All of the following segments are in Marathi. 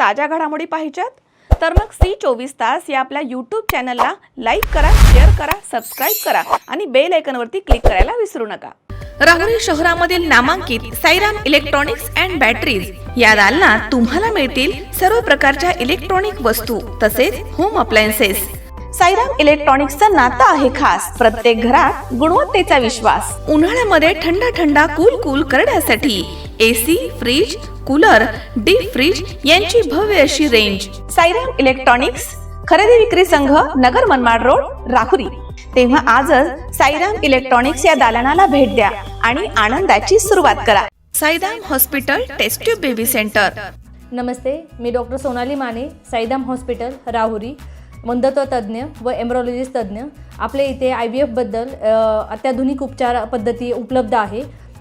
ताज्या घडामोडी पाहिजेत? तर मग सी चोवीस तास या आपल्या यूट्यूब चॅनलला लाईक करा शेअर करा सबस्क्राईब करा आणि बेल आयकॉनवरती क्लिक करायला विसरू नका. राहुरी शहरामधील नामांकित साईराम इलेक्ट्रॉनिक्स अँड बॅटरीज या दालनात तुम्हाला मिळतील सर्व प्रकारच्या इलेक्ट्रॉनिक वस्तू तसेच होम अप्लायन्सेस साईराम इलेक्ट्रॉनिक्सचं नातं आहे खास. प्रत्येक घरात गुणवत्तेचा विश्वास. उन्हाळ्यामध्ये थंड थंडा कूल कूल करण्यासाठी AC fridge cooler deep fridge यांची भव्य अशी रेंज साईराम इलेक्ट्रॉनिक्स खरेदी विक्री संघ नगर मनमाड रोड राहुरी. तेव्हा आजच साईराम इलेक्ट्रॉनिक्स या दालनाला भेट द्या आणि आनंदाची सुरुवात करा. Sairam hospital test baby centre नमस्ते मी डॉक्टर सोनाली माने साईदाम हॉस्पिटल राहुरी मंदत्व तज्ज्ञ व एम्ब्रॉलॉजिस्ट तज्ज्ञ आपल्या इथे आय बी एफबद्दल अत्याधुनिक उपचार पद्धती उपलब्ध आहे.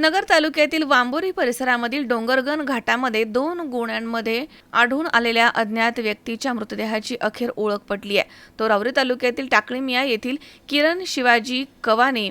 नगर तालुक्यातील वांबोरी परिसरामधील डोंगरगण घाटामध्ये दोन गुन्ह्यांमध्ये आढळून आलेल्या अज्ञात व्यक्तीच्या मृतदेहाची अखेर ओळख पटली आहे. तो रावरी तालुक्यातील टाकळीमिया येथील किरण शिवाजी कवाने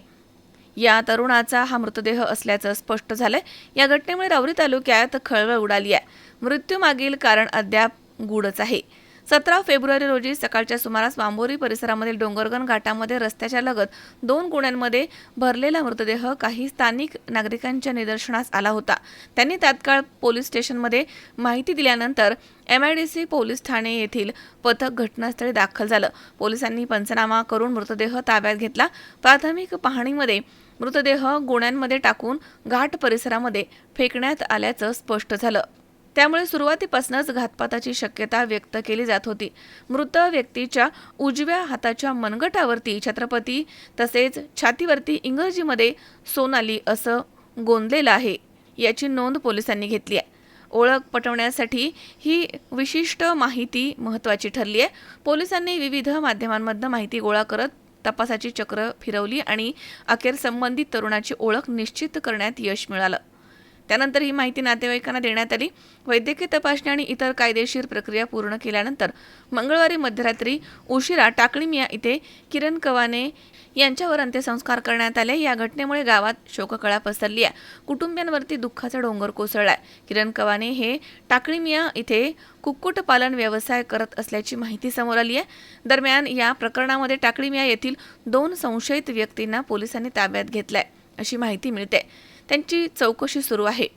या तरुणाचा हा मृतदेह असल्याचं स्पष्ट झालंय. या घटनेमुळे रावरी तालुक्यात खळबळ उडाली आहे. मृत्यूमागील कारण अद्याप गूढच आहे. सतरा फेब्रुवारी रोजी सकाळच्या सुमारास वांबोरी परिसरामधील डोंगरगण घाटामध्ये रस्त्याच्या लगत दोन गुण्यांमध्ये भरलेला मृतदेह काही स्थानिक नागरिकांच्या निदर्शनास आला होता. त्यांनी तात्काळ पोलीस स्टेशनमध्ये माहिती दिल्यानंतर M I D C police Thane येथील पथक घटनास्थळी दाखल झालं. पोलिसांनी पंचनामा करून मृतदेह ताब्यात घेतला. प्राथमिक पाहणीमध्ये मृतदेह गोण्यांमध्ये टाकून घाट परिसरामध्ये फेकण्यात आल्याचं स्पष्ट झालं. त्यामुळे सुरुवातीपासूनच घातपाताची शक्यता व्यक्त केली जात होती. मृत व्यक्तीच्या उजव्या हाताच्या मनगटावरती छत्रपती तसेच छातीवरती इंग्रजीमध्ये सोनाली असं गोंदलेलं आहे याची नोंद पोलिसांनी घेतली आहे. ओळख पटवण्यासाठी ही विशिष्ट माहिती महत्त्वाची ठरली आहे. पोलिसांनी विविध माध्यमांमधनं माहिती गोळा करत तपासाची चक्र फिरवली आणि अखेर संबंधित तरुणाची ओळख निश्चित करण्यात यश मिळालं. त्यानंतर ही माहिती नातेवाईकांना देण्यात आली. वैद्यकीय तपासणी आणि इतर कायदेशीर प्रक्रिया पूर्ण केल्यानंतर मंगळवारी मध्यरात्री उशिरा टाकळीमिया इथे किरण कवाने यांच्यावर अंत्यसंस्कार करण्यात आले. या घटनेमुळे गावात शोककळा पसरली आहे. कुटुंबियांवरती दुःखाचा डोंगर कोसळलाय किरण कवाने हे टाकळीमिया इथे कुक्कुटपालन व्यवसाय करत असल्याची माहिती समोर आली आहे. दरम्यान या प्रकरणामध्ये टाकळीमिया येथील दोन संशयित व्यक्तींना पोलिसांनी ताब्यात घेतलाय अशी माहिती मिळते. त्यांची चौकशी सुरू आहे.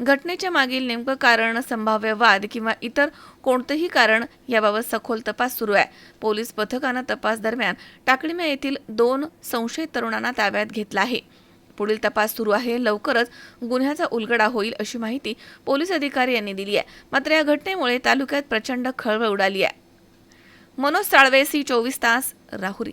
घटनेच्या मागील नेमकं कारण संभाव्य वाद किंवा इतर कोणतंही कारण याबाबत सखोल तपास सुरू आहे. पोलीस पथकानं तपास दरम्यान टाकळीम्या येथील दोन संशयित तरुणांना ताब्यात घेतला आहे. पुढील तपास सुरू आहे. लवकरच गुन्ह्याचा उलगडा होईल अशी माहिती पोलीस अधिकारी यांनी दिली आहे. मात्र या घटनेमुळे तालुक्यात प्रचंड खळबळ उडाली आहे. मनोज साळवे सी चोवीस तास राहुरी.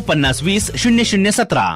पन्नास वीस शून्य शून्य सतरा.